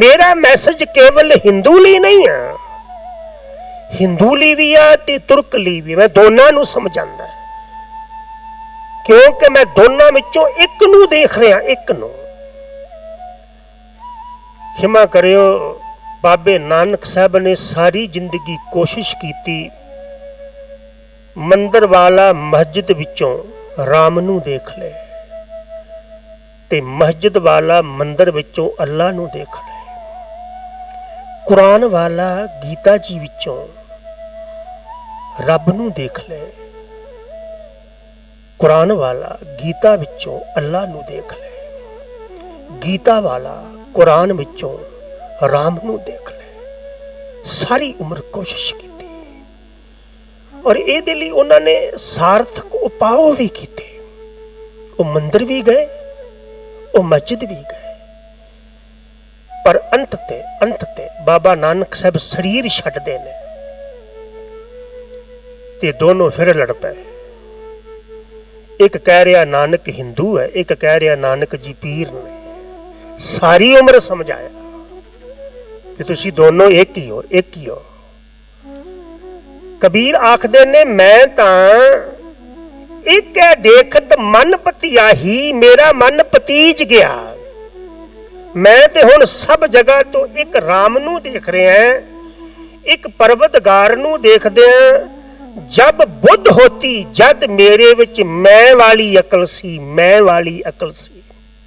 ਮੇਰਾ ਮੈਸੇਜ ਕੇਵਲ ਹਿੰਦੂ ਲਈ ਨਹੀਂ ਆ। ਹਿੰਦੂ ਲਈ ਵੀ ਆ ਤੇ ਤੁਰਕ ਲਈ ਵੀ ਮੈਂ ਦੋਨਾਂ ਨੂੰ ਸਮਝਾਉਂਦਾ ਕਿਉਂਕਿ ਮੈਂ ਦੋਨਾਂ ਵਿੱਚੋਂ ਇੱਕ ਨੂੰ ਦੇਖ ਰਿਹਾ, ਇੱਕ ਨੂੰ। ਹਿਮਾ ਕਰਿਓ, ਬਾਬੇ ਨਾਨਕ ਸਾਹਿਬ ਨੇ ਸਾਰੀ ਜ਼ਿੰਦਗੀ ਕੋਸ਼ਿਸ਼ ਕੀਤੀ ਮੰਦਰ ਵਾਲਾ ਮਸਜਿਦ ਵਿੱਚੋਂ ਰਾਮ ਨੂੰ ਦੇਖ ਲਏ ਤੇ ਮਸਜਿਦ ਵਾਲਾ ਮੰਦਰ ਵਿੱਚੋਂ ਅੱਲਾ ਨੂੰ ਦੇਖ ਲੈ। ਕੁਰਾਨ ਵਾਲਾ ਗੀਤਾ ਜੀ ਵਿੱਚੋਂ ਰੱਬ ਨੂੰ ਦੇਖ ਲੈ। ਕੁਰਾਨ ਵਾਲਾ ਗੀਤਾ ਵਿੱਚੋਂ ਅੱਲਾ ਨੂੰ ਦੇਖ ਲੈ। ਗੀਤਾ ਵਾਲਾ ਕੁਰਾਨ ਵਿੱਚੋਂ ਰਾਮ ਨੂੰ ਦੇਖ ਲਏ ਸਾਰੀ ਉਮਰ ਕੋਸ਼ਿਸ਼ ਕੀਤੀ। ਔਰ ਇਹਦੇ ਲਈ ਉਹਨਾਂ ਨੇ ਸਾਰਥਕ ਉਪਾਅ ਵੀ ਕੀਤੇ। ਉਹ ਮੰਦਰ ਵੀ ਗਏ, ਉਹ ਮਸਜਿਦ ਵੀ ਗਏ। ਪਰ ਅੰਤ ਤੇ, ਅੰਤ ਬਾਬਾ ਨਾਨਕ ਸਾਹਿਬ ਸਰੀਰ ਛੱਡਦੇ ਨੇ ਤੇ ਦੋਨੋਂ ਫਿਰ ਲੜ ਪਏ। ਇੱਕ ਕਹਿ ਰਿਹਾ ਨਾਨਕ ਹਿੰਦੂ ਹੈ, ਇੱਕ ਕਹਿ ਰਿਹਾ ਨਾਨਕ ਜੀ ਪੀਰ ਨੇ। ਸਾਰੀ ਉਮਰ ਸਮਝਾਇਆ ਕਿ ਤੁਸੀਂ ਦੋਨੋਂ ਇੱਕ ਹੀ ਹੋ, ਇੱਕ ਹੀ ਹੋ। ਕਬੀਰ ਆਖਦੇ ਨੇ, ਮੈਂ ਤਾਂ ਇੱਕ ਹੈ, ਦੇਖਤ ਮਨ ਪਤਿਆਹੀ ਮੇਰਾ ਮਨ ਪਤੀਜ ਗਿਆ। ਮੈਂ ਤੇ ਹੁਣ ਸਭ ਜਗ੍ਹਾ ਤੋਂ ਇੱਕ ਰਾਮ ਨੂੰ ਦੇਖ ਰਿਹਾ ਇੱਕ ਪਰਵਤਗਾਰ ਨੂੰ ਦੇਖਦੇ ਹਾਂ। ਜਬ ਬੁੱਧ ਹੋਤੀ, ਜਦ ਮੇਰੇ ਵਿੱਚ ਮੈਂ ਵਾਲੀ ਅਕਲ ਸੀ, ਮੈਂ ਵਾਲੀ ਅਕਲ ਸੀ।